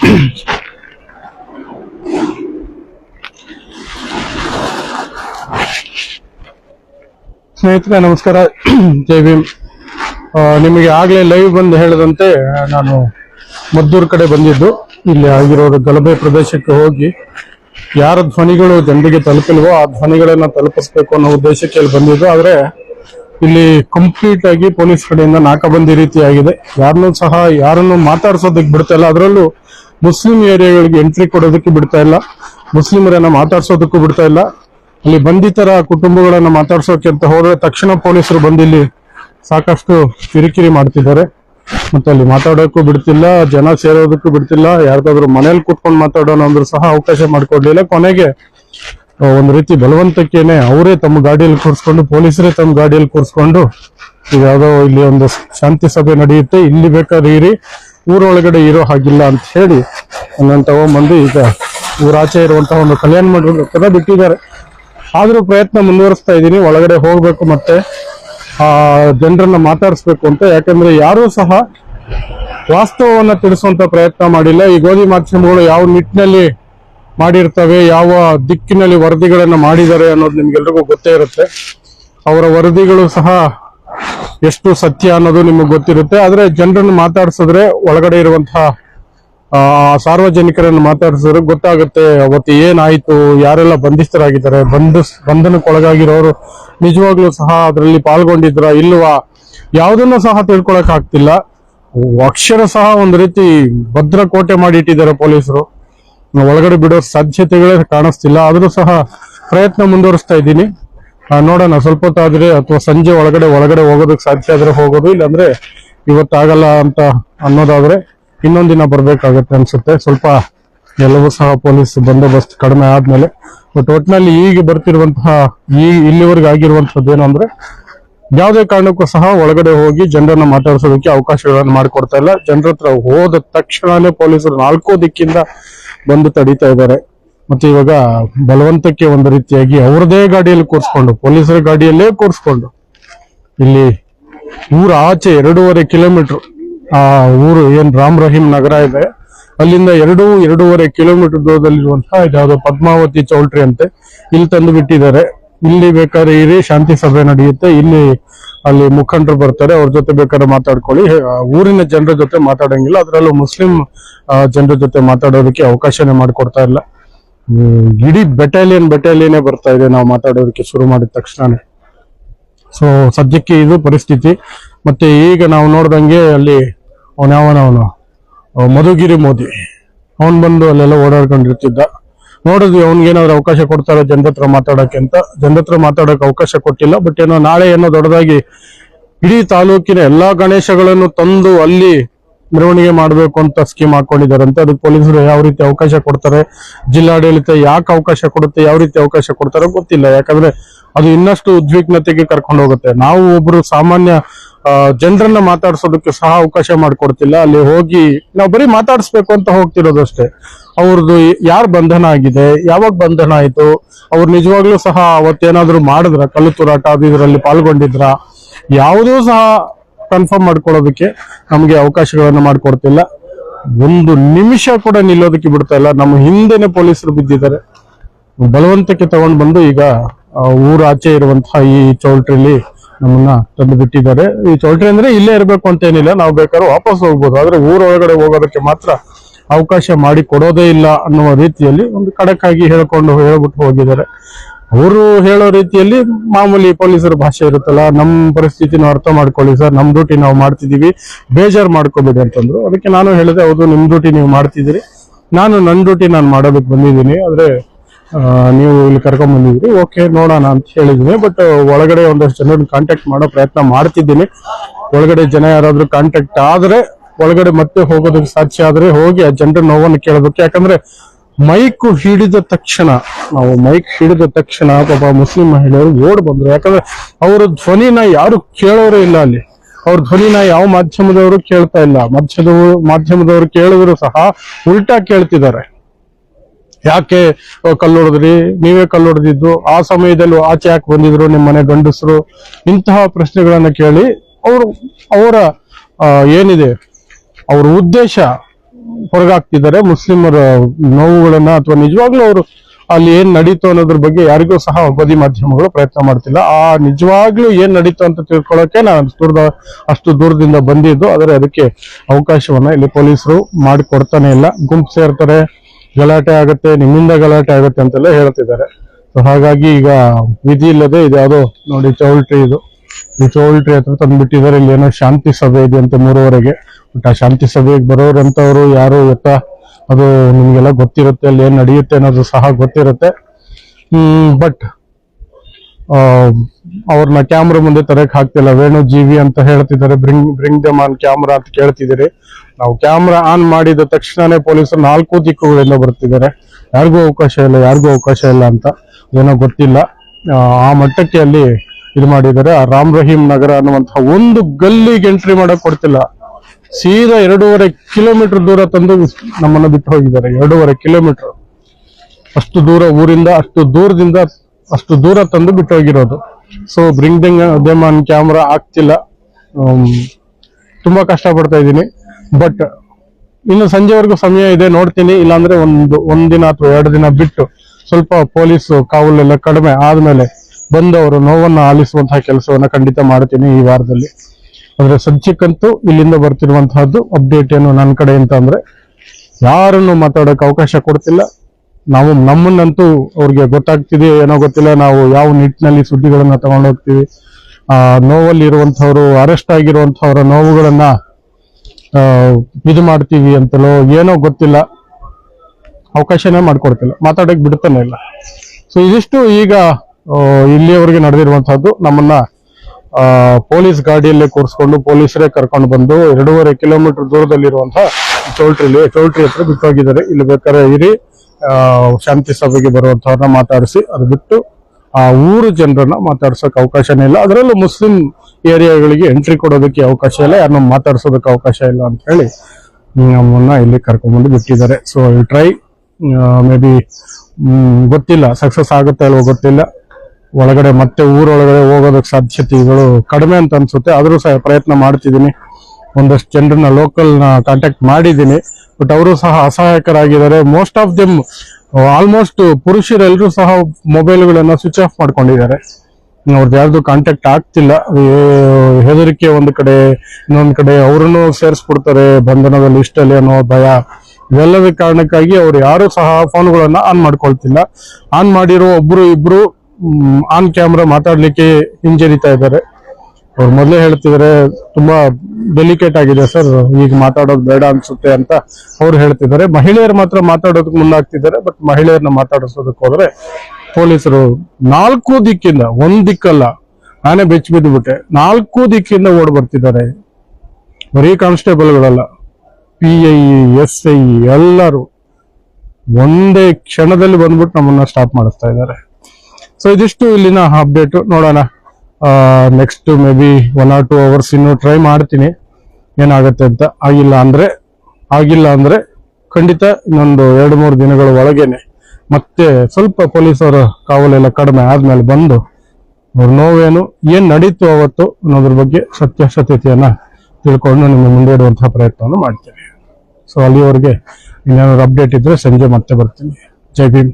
Mm-hmm. ಸ್ನೇಹಿತರೆ, ನಮಸ್ಕಾರ. ಜೈ ಭೀಮ್. ನಿಮಗೆ ಆಗಲೇ ಲೈವ್ ಬಂದು ಹೇಳದಂತೆ, ನಾನು ಮದ್ದೂರು ಕಡೆ ಬಂದಿದ್ದು. ಇಲ್ಲಿ ಆಗಿರೋ ಗಲಭೆ ಪ್ರದೇಶಕ್ಕೆ ಹೋಗಿ ಯಾರ ಧ್ವನಿಗಳು ಜನರಿಗೆ ತಲುಪಿಲ್ವೋ ಆ ಧ್ವನಿಗಳನ್ನ ತಲುಪಿಸ್ಬೇಕು ಅನ್ನೋ ಉದ್ದೇಶಕ್ಕೆ ಇಲ್ಲಿ ಬಂದಿದ್ದು. ಆದ್ರೆ, ಇಲ್ಲಿ ಕಂಪ್ಲೀಟ್ ಆಗಿ ಪೊಲೀಸ್ ಕಡೆಯಿಂದ ನಾಕಾಬಂದಿ ರೀತಿಯಾಗಿದೆ. ಯಾರನ್ನೂ ಸಹ, ಯಾರನ್ನು ಮಾತಾಡ್ಸೋದಕ್ಕೆ ಬಿಡ್ತಾ ಇಲ್ಲ. ಅದರಲ್ಲೂ ಮುಸ್ಲಿಂ ಏರಿಯಾಗಳಿಗೆ ಎಂಟ್ರಿ ಕೊಡೋದಕ್ಕೆ ಬಿಡ್ತಾ ಇಲ್ಲ. ಮುಸ್ಲಿಮರನ್ನ ಮಾತಾಡ್ಸೋದಕ್ಕೂ ಬಿಡ್ತಾ ಇಲ್ಲ. ಅಲ್ಲಿ ಬಂಧಿತರ ಕುಟುಂಬಗಳನ್ನ ಮಾತಾಡ್ಸೋಕೆ ಅಂತ ಹೋದ್ರೆ ತಕ್ಷಣ ಪೊಲೀಸರು ಬಂದು ಇಲ್ಲಿ ಸಾಕಷ್ಟು ಕಿರಿಕಿರಿ ಮಾಡ್ತಿದ್ದಾರೆ. ಮತ್ತೆ ಅಲ್ಲಿ ಮಾತಾಡೋಕ್ಕೂ ಬಿಡ್ತಿಲ್ಲ, ಜನ ಸೇರೋದಕ್ಕೂ ಬಿಡ್ತಿಲ್ಲ ಯಾರ್ದಾದ್ರು ಮನೇಲಿ ಕುತ್ಕೊಂಡು ಮಾತಾಡೋಣ ಅಂದ್ರೆ ಸಹ ಅವಕಾಶ ಮಾಡ್ಕೊಡ್ಲಿಲ್ಲ. ಕೊನೆಗೆ ಒಂದು ರೀತಿ ಬಲವಂತಕ್ಕೇನೆ ಅವರೇ ತಮ್ಮ ಗಾಡಿಯಲ್ಲಿ ಕೂರಿಸ್ಕೊಂಡು, ಪೊಲೀಸರೇ ತಮ್ಮ ಗಾಡಿಯಲ್ಲಿ ಕೂರಿಸ್ಕೊಂಡು, ಈಗ ಯಾವುದೋ ಇಲ್ಲಿ ಒಂದು ಶಾಂತಿ ಸಭೆ ನಡೆಯುತ್ತೆ, ಇಲ್ಲಿ ಬೇಕಾದ್ರೆ ಇರಿ, ಊರೊಳಗಡೆ ಇರೋ ಹಾಗಿಲ್ಲ ಅಂತ ಹೇಳಿ ನನ್ನ ತಗೊಂಬಂದು ಈಗ ಊರಾಚೆ ಇರುವಂತಹ ಒಂದು ಕಲ್ಯಾಣ ಮಂಟಪದ ಬಿಟ್ಟಿದ್ದಾರೆ. ಆದ್ರೂ ಪ್ರಯತ್ನ ಮುಂದುವರಿಸ್ತಾ ಇದ್ದೀನಿ. ಒಳಗಡೆ ಹೋಗಬೇಕು ಮತ್ತೆ, ಆ, ಜನರನ್ನ ಮಾತಾಡಿಸ್ಬೇಕು ಅಂತ. ಯಾಕಂದ್ರೆ ಯಾರೂ ಸಹ ವಾಸ್ತವವನ್ನ ತಿಳಿಸುವಂತ ಪ್ರಯತ್ನ ಮಾಡಿಲ್ಲ. ಈ ಗೋಧಿ ಮಾಧ್ಯಮಗಳು ಯಾವ ನಿಟ್ಟಿನಲ್ಲಿ ಮಾಡಿರ್ತವೆ, ಯಾವ ದಿಕ್ಕಿನಲ್ಲಿ ವರದಿಗಳನ್ನ ಮಾಡಿದ್ದಾರೆ ಅನ್ನೋದು ನಿಮ್ಗೆಲ್ರಿಗೂ ಗೊತ್ತೇ ಇರುತ್ತೆ. ಅವರ ವರದಿಗಳು ಸಹ ಎಷ್ಟು ಸತ್ಯ ಅನ್ನೋದು ನಿಮಗೆ ಗೊತ್ತಿರುತ್ತೆ. ಆದ್ರೆ ಜನರನ್ನು ಮಾತಾಡಿಸಿದ್ರೆ ಒಳಗಡೆ ಇರುವಂತಹ ಸಾರ್ವಜನಿಕರನ್ನು ಮಾತಾಡಿಸಿದ್ರೆ. ಗೊತ್ತಾಗುತ್ತೆ ಅವತ್ತು ಏನಾಯಿತು, ಯಾರೆಲ್ಲ ಬಂಧಿಸ್ತರಾಗಿದ್ದಾರೆ ಬಂಧ, ಬಂಧನಕ್ಕೊಳಗಾಗಿರೋರು ನಿಜವಾಗ್ಲೂ ಸಹ ಅದರಲ್ಲಿ ಪಾಲ್ಗೊಂಡಿದ್ರ ಇಲ್ವಾ? ಯಾವುದನ್ನು ಸಹ ತಿಳ್ಕೊಳಕ್ ಆಗ್ತಿಲ್ಲ. ಅಕ್ಷರ ಸಹ ಒಂದು ರೀತಿ ಭದ್ರ ಕೋಟೆ ಮಾಡಿ ಇಟ್ಟಿದ್ದಾರೆ ಪೊಲೀಸರು. ಒಳಗಡೆ ಬಿಡೋ ಸಾಧ್ಯತೆಗಳೇ ಕಾಣಿಸ್ತಿಲ್ಲ. ಆದರೂ ಸಹ ಪ್ರಯತ್ನ ಮುಂದುವರಿಸ್ತಾ ಇದ್ದೀನಿ. ನೋಡೋಣ. ಸ್ವಲ್ಪ ಹೊತ್ತಾದ್ರೆ ಅಥವಾ ಸಂಜೆ ಒಳಗಡೆ ಒಳಗಡೆ ಹೋಗೋದಕ್ಕೆ ಸಾಧ್ಯ ಆದ್ರೆ ಹೋಗೋದು, ಇಲ್ಲಾಂದ್ರೆ ಇವತ್ತಾಗಲ್ಲ ಅಂತ ಅನ್ನೋದಾದ್ರೆ ಇನ್ನೊಂದ್ ದಿನ ಬರ್ಬೇಕಾಗತ್ತೆ ಅನ್ಸುತ್ತೆ. ಸ್ವಲ್ಪ ಎಲ್ಲವೂ ಸಹ ಪೊಲೀಸ್ ಬಂದೋಬಸ್ತ್ ಕಡಿಮೆ ಆದ್ಮೇಲೆ. ಬಟ್ ಒಟ್ನಲ್ಲಿ ಈಗ ಬರ್ತಿರುವಂತಹ ಈ ಇಲ್ಲಿವರೆಗೆ ಆಗಿರುವಂತದ್ದು ಏನು ಅಂದ್ರೆ, ಯಾವುದೇ ಕಾರಣಕ್ಕೂ ಸಹ ಒಳಗಡೆ ಹೋಗಿ ಜನರನ್ನ ಮಾತಾಡಿಸೋದಕ್ಕೆ ಅವಕಾಶಗಳನ್ನು ಮಾಡಿಕೊಡ್ತಾ ಇಲ್ಲ. ಜನರ ಹತ್ರ ಹೋದ ತಕ್ಷಣನೇ ಪೊಲೀಸರು ನಾಲ್ಕು ದಿಕ್ಕಿಂದ ಬಂದು ತಡೀತಾ ಇದ್ದಾರೆ. ಮತ್ತೆ ಇವಾಗ ಬಲವಂತಕ್ಕೆ ಒಂದು ರೀತಿಯಾಗಿ ಅವ್ರದೇ ಗಾಡಿಯಲ್ಲಿ ಕೂರಿಸ್ಕೊಂಡು, ಪೊಲೀಸರ ಗಾಡಿಯಲ್ಲೇ ಕೂರಿಸ್ಕೊಂಡು, ಇಲ್ಲಿ ಊರ ಆಚೆ ಎರಡೂವರೆ ಕಿಲೋಮೀಟರ್ ಆ ಊರು ಏನ್ ರಾಮ್ ರಹೀಂ ನಗರ ಇದೆ, ಅಲ್ಲಿಂದ ಎರಡು, ಎರಡೂವರೆ ಕಿಲೋಮೀಟರ್ ದೂರದಲ್ಲಿರುವಂತಹ ಇದ್ಯಾವುದೋ ಪದ್ಮಾವತಿ ಚೌಲ್ಟ್ರಿ ಅಂತೆ ಇಲ್ಲಿ ತಂದು ಬಿಟ್ಟಿದ್ದಾರೆ. ಇಲ್ಲಿ ಬೇಕಾದ್ರೆ ಇರಿ, ಶಾಂತಿ ಸಭೆ ನಡೆಯುತ್ತೆ. ಇಲ್ಲಿ ಅಲ್ಲಿ ಮುಖಂಡರು ಬರ್ತಾರೆ, ಅವ್ರ ಜೊತೆ ಬೇಕಾದ್ರೆ ಮಾತಾಡ್ಕೊಳ್ಳಿ. ಊರಿನ ಜನರ ಜೊತೆ ಮಾತಾಡಂಗಿಲ್ಲ, ಅದರಲ್ಲೂ ಮುಸ್ಲಿಂ ಜನರ ಜೊತೆ ಮಾತಾಡೋದಕ್ಕೆ ಅವಕಾಶನೇ ಮಾಡಿಕೊಡ್ತಾ ಇಲ್ಲ. ಇಡೀ ಬೆಟಾಲಿಯನ್ ಬೆಟಾಲಿಯನೇ ಬರ್ತಾ ಇದೆ, ನಾವು ಮಾತಾಡೋದಕ್ಕೆ ಶುರು ಮಾಡಿದ ತಕ್ಷಣನೇ. ಸೊ ಸದ್ಯಕ್ಕೆ ಇದು ಪರಿಸ್ಥಿತಿ. ಮತ್ತೆ ಈಗ ನಾವು ನೋಡ್ದಂಗೆ ಅಲ್ಲಿ ಅವನವನವನು ಮಧುಗಿರಿ ಮೋದಿ. ಅವನು ಬಂದು ಅಲ್ಲೆಲ್ಲ ಓಡಾಡ್ಕೊಂಡಿರ್ತಿದ್ದ. ನೋಡಿದ್ವಿ ಅವ್ನಿಗೇನಾದ್ರು ಅವಕಾಶ ಕೊಡ್ತಾರ ಜನರತ್ರ ಮಾತಾಡಕ್ಕೆ ಅಂತ. ಜನರತ್ರ ಮಾತಾಡಕ್ಕೆ ಅವಕಾಶ ಕೊಟ್ಟಿಲ್ಲ. ಬಟ್ ಏನೋ ನಾಳೆ ಏನೋ ದೊಡ್ಡದಾಗಿ ಇಡೀ ತಾಲೂಕಿನ ಎಲ್ಲಾ ಗಣೇಶಗಳನ್ನು ತಂದು ಅಲ್ಲಿ ಮೆರವಣಿಗೆ ಮಾಡಬೇಕು ಅಂತ ಸ್ಕೀಮ್ ಹಾಕೊಂಡಿದ್ದಾರಂತೆ ಅದಕ್ಕೆ ಪೊಲೀಸರು ಯಾವ ರೀತಿ ಅವಕಾಶ ಕೊಡ್ತಾರೆ, ಜಿಲ್ಲಾಡಳಿತ ಯಾಕೆ ಅವಕಾಶ ಕೊಡುತ್ತೆ, ಯಾವ ರೀತಿ ಅವಕಾಶ ಕೊಡ್ತಾರೋ ಗೊತ್ತಿಲ್ಲ. ಯಾಕಂದ್ರೆ ಅದು ಇನ್ನಷ್ಟು ಉದ್ವಿಗ್ನತೆಗೆ ಕರ್ಕೊಂಡು ಹೋಗುತ್ತೆ. ನಾವು ಒಬ್ರು ಸಾಮಾನ್ಯ ಜನರನ್ನ ಮಾತಾಡ್ಸೋದಕ್ಕೆ ಸಹ ಅವಕಾಶ ಮಾಡಿಕೊಡ್ತಿಲ್ಲ. ಅಲ್ಲಿ ಹೋಗಿ ನಾವು ಬರೀ ಮಾತಾಡಿಸ್ಬೇಕು ಅಂತ ಹೋಗ್ತಿರೋದಷ್ಟೇ ಅವ್ರದ್ದು ಯಾರು ಬಂಧನ ಆಗಿದೆ, ಯಾವಾಗ ಬಂಧನ ಆಯ್ತು, ಅವ್ರು ನಿಜವಾಗ್ಲೂ ಸಹ ಅವತ್ತೇನಾದರೂ ಮಾಡಿದ್ರ? ಕಲ್ಲು ತೂರಾಟ ಅದು ಇದರಲ್ಲಿ ಪಾಲ್ಗೊಂಡಿದ್ರ? ಯಾವುದೂ ಸಹ ಕನ್ಫರ್ಮ್ ಮಾಡ್ಕೊಳ್ಳೋದಕ್ಕೆ ನಮಗೆ ಅವಕಾಶಗಳನ್ನು ಮಾಡಿಕೊಡ್ತಿಲ್ಲ. ಒಂದು ನಿಮಿಷ ಕೂಡ ನಿಲ್ಲೋದಕ್ಕೆ ಬಿಡ್ತಾ ಇಲ್ಲ. ನಮ್ಮ ಹಿಂದೆನೆ ಪೊಲೀಸರು ಬಿದ್ದಿದ್ದಾರೆ. ಬಲವಂತಕ್ಕೆ ತಗೊಂಡ್ ಬಂದು ಈಗ ಊರ ಆಚೆ ಇರುವಂತಹ ಈ ಚೌಲ್ಟ್ರಿಲಿ ನಮ್ಮನ್ನ ತಂದು ಬಿಟ್ಟಿದ್ದಾರೆ. ಈ ಚೌಲ್ಟ್ರಿ ಅಂದ್ರೆ ಇಲ್ಲೇ ಇರಬೇಕು ಅಂತ ಏನಿಲ್ಲ. ನಾವು ಬೇಕಾದ್ರೆ ವಾಪಸ್ ಹೋಗ್ಬೋದು. ಆದ್ರೆ ಊರೊಳಗಡೆ ಹೋಗೋದಕ್ಕೆ ಮಾತ್ರ ಅವಕಾಶ ಮಾಡಿ ಕೊಡೋದೇ ಇಲ್ಲ ಅನ್ನುವ ರೀತಿಯಲ್ಲಿ ಒಂದು ಖಡಕ್ ಆಗಿ ಹೇಳ್ಕೊಂಡು ಹೇಳ್ಬಿಟ್ಟು ಹೋಗಿದ್ದಾರೆ. ಅವರು ಹೇಳೋ ರೀತಿಯಲ್ಲಿ ಮಾಮೂಲಿ ಪೊಲೀಸರ ಭಾಷೆ ಇರುತ್ತಲ್ಲ ನಮ್ಮ ಪರಿಸ್ಥಿತಿನ ಅರ್ಥ ಮಾಡ್ಕೊಳ್ಳಿ ಸರ್. ನಮ್ಮ ಡ್ಯೂಟಿ ನಾವು ಮಾಡ್ತಿದ್ದೀವಿ. ಬೇಜಾರ್ ಮಾಡ್ಕೋಬೇಡಿ ಅಂತಂದ್ರು. ಅದಕ್ಕೆ ನಾನು ಹೇಳಿದೆ, ಹೌದು ನಿಮ್ಮ ಡ್ಯೂಟಿ ನೀವು ಮಾಡ್ತಿದ್ದೀರಿ. ನಾನು ನನ್ನ ಡ್ಯೂಟಿ ನಾನು ಮಾಡೋದಕ್ಕೆ ಬಂದಿದ್ದೀನಿ. ಆದ್ರೆ ನೀವು ಇಲ್ಲಿ ಕರ್ಕೊಂಡ್ಬಂದಿದ್ರಿ ಓಕೆ ನೋಡೋಣ ಅಂತ ಹೇಳಿದೀನಿ ಬಟ್ ಒಳಗಡೆ ಒಂದಷ್ಟು ಜನರನ್ನ ಕಾಂಟ್ಯಾಕ್ಟ್ ಮಾಡೋ ಪ್ರಯತ್ನ ಮಾಡ್ತಿದ್ದೀನಿ. ಒಳಗಡೆ ಜನ ಯಾರಾದ್ರೂ ಕಾಂಟ್ಯಾಕ್ಟ್ ಆದ್ರೆ, ಒಳಗಡೆ ಮತ್ತೆ ಹೋಗೋದಕ್ಕೆ ಸಾಧ್ಯ ಆದ್ರೆ ಹೋಗಿ ಆ ಜನರ ನೋವನ್ನು ಕೇಳಬೇಕು. ಯಾಕಂದ್ರೆ ಮೈಕ್ ಹಿಡಿದ ತಕ್ಷಣ, ನಾವು ಮೈಕ್ ಹಿಡಿದ ತಕ್ಷಣ ಪಾಪ ಮುಸ್ಲಿಂ ಮಹಿಳೆಯರು ಓಡ್ ಬಂದರು. ಯಾಕಂದ್ರೆ ಅವರ ಧ್ವನಿನ ಯಾರು ಕೇಳೋರೇ ಇಲ್ಲ ಅಲ್ಲಿ. ಅವ್ರ ಧ್ವನಿನ ಯಾವ ಮಾಧ್ಯಮದವರು ಕೇಳ್ತಾ ಇಲ್ಲ. ಮಾಧ್ಯಮದವರು ಮಾಧ್ಯಮದವರು ಕೇಳಿದ್ರು ಸಹ ಉಲ್ಟಾ ಕೇಳ್ತಿದ್ದಾರೆ. ಯಾಕೆ ಅಹ್, ಕಲ್ಲು ಹೊಡೆದ್ರಿ ನೀವೇ ಕಲ್ಲು ಹೊಡೆದಿದ್ದು ಆ ಸಮಯದಲ್ಲಿ ಆಚೆ ಯಾಕೆ ಬಂದಿದ್ರು ನಿಮ್ಮ ಮನೆ ಗಂಡಸರು? ಇಂತಹ ಪ್ರಶ್ನೆಗಳನ್ನ ಕೇಳಿ ಅವರು ಅವರ ಏನಿದೆ? ಅವ್ರ ಉದ್ದೇಶ ಹೊರಗಾಗ್ತಿದ್ದಾರೆ. ಮುಸ್ಲಿಮರ ನೋವುಗಳನ್ನ ಅಥವಾ ನಿಜವಾಗ್ಲೂ ಅವರು ಅಲ್ಲಿ ಏನ್ ನಡೀತು ಅನ್ನೋದ್ರ ಬಗ್ಗೆ ಯಾರಿಗೂ ಸಹ ಬದಿ ಮಾಧ್ಯಮಗಳು ಪ್ರಯತ್ನ ಮಾಡ್ತಿಲ್ಲ. ಆ ನಿಜವಾಗ್ಲೂ ಏನ್ ನಡೀತು ಅಂತ ತಿಳ್ಕೊಳ್ಳೋಕೆ ನಾನು ದೂರದ ಅಷ್ಟು ದೂರದಿಂದ ಬಂದಿದ್ದು. ಆದರೆ ಅದಕ್ಕೆ ಅವಕಾಶವನ್ನ ಇಲ್ಲಿ ಪೊಲೀಸರು ಮಾಡಿಕೊಡ್ತಾನೆ ಇಲ್ಲ. ಗುಂಪು ಸೇರ್ತಾರೆ. ಗಲಾಟೆ ಆಗುತ್ತೆ, ನಿಮ್ಮಿಂದ ಗಲಾಟೆ ಆಗುತ್ತೆ ಅಂತೆಲ್ಲ ಹೇಳ್ತಿದ್ದಾರೆ. ಸೊ ಹಾಗಾಗಿ ಈಗ ವಿಧಿ ಇಲ್ಲದೆ ಇದ್ಯಾವುದೋ ನೋಡಿ ನೋಡಿ ಚೌಲ್ಟ್ರಿ ಇದು. ಈ ಚೌಲ್ಟ್ರಿ ಹತ್ರ ತಂದ್ಬಿಟ್ಟಿದ್ದಾರೆ. ಇಲ್ಲಿ ಏನೋ ಶಾಂತಿ ಸಭೆ ಇದೆ ಅಂತ ಮೂರುವರೆಗೆ. ಬಟ್ ಆ ಶಾಂತಿ ಸಭೆಗೆ ಬರೋರಂತವ್ರು ಯಾರು ಎತ್ತ, ಅದು ನಿಮಗೆಲ್ಲ ಗೊತ್ತಿರುತ್ತೆ, ಅಲ್ಲಿ ಏನು ನಡೆಯುತ್ತೆ ಅನ್ನೋದು ಸಹ ಗೊತ್ತಿರುತ್ತೆ. ಬಟ್ ಅವ್ರನ್ನ ಕ್ಯಾಮ್ರಾ ಮುಂದೆ ತರಕ್ ಹಾಕ್ತಿಲ್ಲ. ವೇಣು ಜೀವಿ ಅಂತ ಹೇಳ್ತಿದ್ದಾರೆ. Bring bring them on camera ಅಂತ ಕೇಳ್ತಿದ್ದೀರಿ. ನಾವು ಕ್ಯಾಮ್ರಾ ಆನ್ ಮಾಡಿದ ತಕ್ಷಣನೇ ಪೊಲೀಸರು ನಾಲ್ಕು ದಿಕ್ಕುಗಳಿಂದ ಬರ್ತಿದ್ದಾರೆ. ಯಾರಿಗೂ ಅವಕಾಶ ಇಲ್ಲ ಯಾರಿಗೂ ಅವಕಾಶ ಇಲ್ಲ ಅಂತ. ಏನೋ ಗೊತ್ತಿಲ್ಲ. ಆ, ಮಟ್ಟಕ್ಕೆ ಅಲ್ಲಿ ಇದು ಮಾಡಿದ್ದಾರೆ. ಆ ರಾಮ್ ರಹೀಂ ನಗರ ಅನ್ನುವಂತಹ ಒಂದು ಗಲ್ಲಿಗೆ ಎಂಟ್ರಿ ಮಾಡಕ್ ಕೊಡ್ತಿಲ್ಲ. ಸೀದಾ ಎರಡೂವರೆ ಕಿಲೋಮೀಟರ್ ದೂರ ತಂದು ನಮ್ಮನ್ನ ಬಿಟ್ಟು ಹೋಗಿದ್ದಾರೆ. ಎರಡೂವರೆ ಕಿಲೋಮೀಟರ್ ಅಷ್ಟು ದೂರ ಊರಿಂದ ಅಷ್ಟು ದೂರದಿಂದ ಅಷ್ಟು ದೂರ ತಂದು ಬಿಟ್ಟು ಹೋಗಿರೋದು so bring thing them camera ಆಗ್ತಿಲ್ಲ. ಹ್ಮ್, ತುಂಬಾ ಕಷ್ಟ ಪಡ್ತಾ ಇದ್ದೀನಿ. ಬಟ್ ಇನ್ನು ಸಂಜೆವರೆಗೂ ಸಮಯ ಇದೆ ನೋಡ್ತೀನಿ. ಇಲ್ಲಾಂದ್ರೆ ಒಂದು ಒಂದಿನ ಅಥವಾ ಎರಡು ದಿನ ಬಿಟ್ಟು ಸ್ವಲ್ಪ ಪೊಲೀಸ್ ಕಾವಲೆಲ್ಲ ಕಡಿಮೆ ಆದ್ಮೇಲೆ ಬಂದವರು ನೋವನ್ನು ಆಲಿಸುವಂತಹ ಕೆಲಸವನ್ನ ಖಂಡಿತ ಮಾಡ್ತೀನಿ ಈ ವಾರದಲ್ಲಿ. ಅಂದ್ರೆ ಸದ್ಯಕ್ಕಂತೂ ಇಲ್ಲಿಂದ ಬರ್ತಿರುವಂತಹದ್ದು ಅಪ್ಡೇಟ್ ಏನು ನನ್ನ ಕಡೆ ಅಂದ್ರೆ ಯಾರನ್ನು ಮಾತಾಡೋಕೆ ಅವಕಾಶ ಕೊಡ್ತಿಲ್ಲ. ನಾವು ನಮ್ಮನ್ನಂತೂ ಅವ್ರಿಗೆ ಗೊತ್ತಾಗ್ತಿದೆ, ಏನೋ ಗೊತ್ತಿಲ್ಲ, ನಾವು ಯಾವ ನಿಟ್ಟಿನಲ್ಲಿ ಸುದ್ದಿಗಳನ್ನ ತಗೊಂಡು ಹೋಗ್ತೀವಿ. ಆ ನೋವಲ್ಲಿ ಇರುವಂತವ್ರು ಅರೆಸ್ಟ್ ಆಗಿರುವಂತವ್ರ ನೋವುಗಳನ್ನ ಇದು ಮಾಡ್ತೀವಿ ಅಂತಲೋ ಏನೋ ಗೊತ್ತಿಲ್ಲ. ಅವಕಾಶನೇ ಮಾಡ್ಕೊಡ್ತಿಲ್ಲ. ಮಾತಾಡಕ್ ಬಿಡ್ತಾನೆ ಇಲ್ಲ. ಸೊ ಇದಿಷ್ಟು ಈಗ ಇಲ್ಲಿಯವರೆಗೆ ನಡೆದಿರುವಂತಹದ್ದು ನಮ್ಮನ್ನ ಪೊಲೀಸ್ ಗಾಡಿಯಲ್ಲೇ ಕೂರಿಸ್ಕೊಂಡು, ಪೊಲೀಸರೇ ಕರ್ಕೊಂಡು ಬಂದು ಎರಡೂವರೆ ಕಿಲೋಮೀಟರ್ ದೂರದಲ್ಲಿರುವಂತಹ ಚೌಲ್ಟ್ರಿಲಿ, ಚೌಲ್ಟ್ರಿ ಹತ್ರ ಬಿಟ್ಟು ಹೋಗಿದ್ದಾರೆ ಇಲ್ಲಿ ಬೇಕಾದ್ರೆ ಇರಿ. ಶಾಂತಿ ಸಭೆಗೆ ಬರುವಂತವ್ರನ್ನ ಮಾತಾಡಿಸಿ ಅದು ಬಿಟ್ಟು ಆ ಊರು ಜನರನ್ನ ಮಾತಾಡ್ಸೋಕೆ ಅವಕಾಶನೇ ಇಲ್ಲ. ಅದರಲ್ಲೂ ಮುಸ್ಲಿಂ ಏರಿಯಾಗಳಿಗೆ ಎಂಟ್ರಿ ಕೊಡೋದಕ್ಕೆ ಅವಕಾಶ ಇಲ್ಲ, ಯಾರನ್ನ ಮಾತಾಡ್ಸೋದಕ್ಕೆ ಅವಕಾಶ ಇಲ್ಲ ಅಂತ ಹೇಳಿ ನಮ್ಮನ್ನ ಇಲ್ಲಿ ಕರ್ಕೊಂಡ್ಬಂದು ಬಿಟ್ಟಿದ್ದಾರೆ. So I try maybe ಗೊತ್ತಿಲ್ಲ ಸಕ್ಸಸ್ ಆಗುತ್ತೆ ಅಲ್ವೋ ಗೊತ್ತಿಲ್ಲ. ಒಳಗಡೆ ಮತ್ತೆ ಊರೊಳಗಡೆ ಹೋಗೋದಕ್ಕೆ ಸಾಧ್ಯತೆಗಳು ಕಡಿಮೆ ಅಂತ ಅನ್ಸುತ್ತೆ. ಆದರೂ ಸಹ ಪ್ರಯತ್ನ ಮಾಡ್ತಿದ್ದೀನಿ. ಒಂದಷ್ಟು ಜನರನ್ನ ಲೋಕಲ್ನ ಕಾಂಟ್ಯಾಕ್ಟ್ ಮಾಡಿದ್ದೀನಿ. ಬಟ್ ಅವರು ಸಹ ಅಸಹಾಯಕರಾಗಿದ್ದಾರೆ. ಮೋಸ್ಟ್ ಆಫ್ ದಿಮ್ ಆಲ್ಮೋಸ್ಟ್ ಪುರುಷರೆಲ್ಲರೂ ಸಹ ಮೊಬೈಲ್ಗಳನ್ನು ಸ್ವಿಚ್ ಆಫ್ ಮಾಡ್ಕೊಂಡಿದ್ದಾರೆ. ಅವ್ರದ್ದು ಯಾರ್ದು ಕಾಂಟ್ಯಾಕ್ಟ್ ಆಗ್ತಿಲ್ಲ. ಹೆದರಿಕೆ ಒಂದು ಕಡೆ, ಇನ್ನೊಂದು ಕಡೆ ಅವ್ರನ್ನು ಸೇರಿಸ್ಬಿಡ್ತಾರೆ ಬಂಧನದ ಲಿಸ್ಟ್ ಅಲ್ಲಿ ಅನ್ನೋ ಭಯ. ಇವೆಲ್ಲದ ಕಾರಣಕ್ಕಾಗಿ ಅವ್ರು ಯಾರು ಸಹ ಫೋನ್ಗಳನ್ನ ಆನ್ ಮಾಡ್ಕೊಳ್ತಿಲ್ಲ. ಆನ್ ಮಾಡಿರೋ ಒಬ್ರು ಇಬ್ರು ಆನ್ ಕ್ಯಾಮ್ರಾ ಮಾತಾಡ್ಲಿಕ್ಕೆ ಹಿಂಜರಿತಾ ಇದ್ದಾರೆ. ಅವ್ರು ಮೊದಲೇ ಹೇಳ್ತಿದ್ರೆ ತುಂಬಾ ಡೆಲಿಕೇಟ್ ಆಗಿದೆ ಸರ್ ಈಗ ಮಾತಾಡೋದು ಬೇಡ ಅನ್ಸುತ್ತೆ ಅಂತ ಅವ್ರು ಹೇಳ್ತಿದ್ದಾರೆ. ಮಹಿಳೆಯರು ಮಾತ್ರ ಮಾತಾಡೋದಕ್ಕೆ ಮುಂದಾಗ್ತಿದ್ದಾರೆ ಬಟ್ ಮಹಿಳೆಯರನ್ನ ಮಾತಾಡಿಸೋದಕ್ಕೆ ಹೋದ್ರೆ ಪೊಲೀಸರು ನಾಲ್ಕು ದಿಕ್ಕಿಂದ, ಒಂದ್ ದಿಕ್ಕಲ್ಲ, ನಾನೇ ಬೆಚ್ಚ ಬಿದ್ದುಬಿಟ್ಟೆ ನಾಲ್ಕು ದಿಕ್ಕಿಂದ ಓಡ್ ಬರ್ತಿದ್ದಾರೆ. ಬರೀ ಕಾನ್ಸ್ಟೇಬಲ್ಗಳಲ್ಲ ಪಿ ಐ ಎಸ್ ಐ ಎಲ್ಲರೂ ಒಂದೇ ಕ್ಷಣದಲ್ಲಿ ಬಂದ್ಬಿಟ್ಟು ನಮ್ಮನ್ನ ಸ್ಟಾಪ್ ಮಾಡಿಸ್ತಾ ಇದ್ದಾರೆ. ಸೊ ಇದಿಷ್ಟು ಇಲ್ಲಿನ ಅಪ್ಡೇಟ್ ನೋಡೋಣ. Next maybe one or two hours ಇನ್ನು ಟ್ರೈ ಮಾಡ್ತೀನಿ. ಏನಾಗುತ್ತೆ ಅಂತ? ಆಗಿಲ್ಲ ಅಂದರೆ ಆಗಿಲ್ಲ ಅಂದರೆ ಖಂಡಿತ ಇನ್ನೊಂದು ಎರಡು, ಮೂರು ದಿನಗಳ ಒಳಗೇನೆ. ಮತ್ತೆ ಸ್ವಲ್ಪ ಪೊಲೀಸರ ಕಾವಲೆಲ್ಲ ಕಡಿಮೆ ಆದ್ಮೇಲೆ ಬಂದು, ಅವ್ರ ನೋವೇನು, ಏನು ನಡೀತು ಅವತ್ತು ಅನ್ನೋದ್ರ ಬಗ್ಗೆ ಸತ್ಯಾಸತ್ಯತೆಯನ್ನು ತಿಳ್ಕೊಂಡು ನಿಮಗೆ ಮುಂದೆ ಇಡುವಂತಹ ಪ್ರಯತ್ನವನ್ನು ಮಾಡ್ತೀನಿ. ಸೊ ಅಲ್ಲಿವರೆಗೆ ಇನ್ನೇನಾದ್ರು ಅಪ್ಡೇಟ್ ಇದ್ರೆ ಸಂಜೆ ಮತ್ತೆ ಬರ್ತೀನಿ. ಜೈ ಭೀಮ್.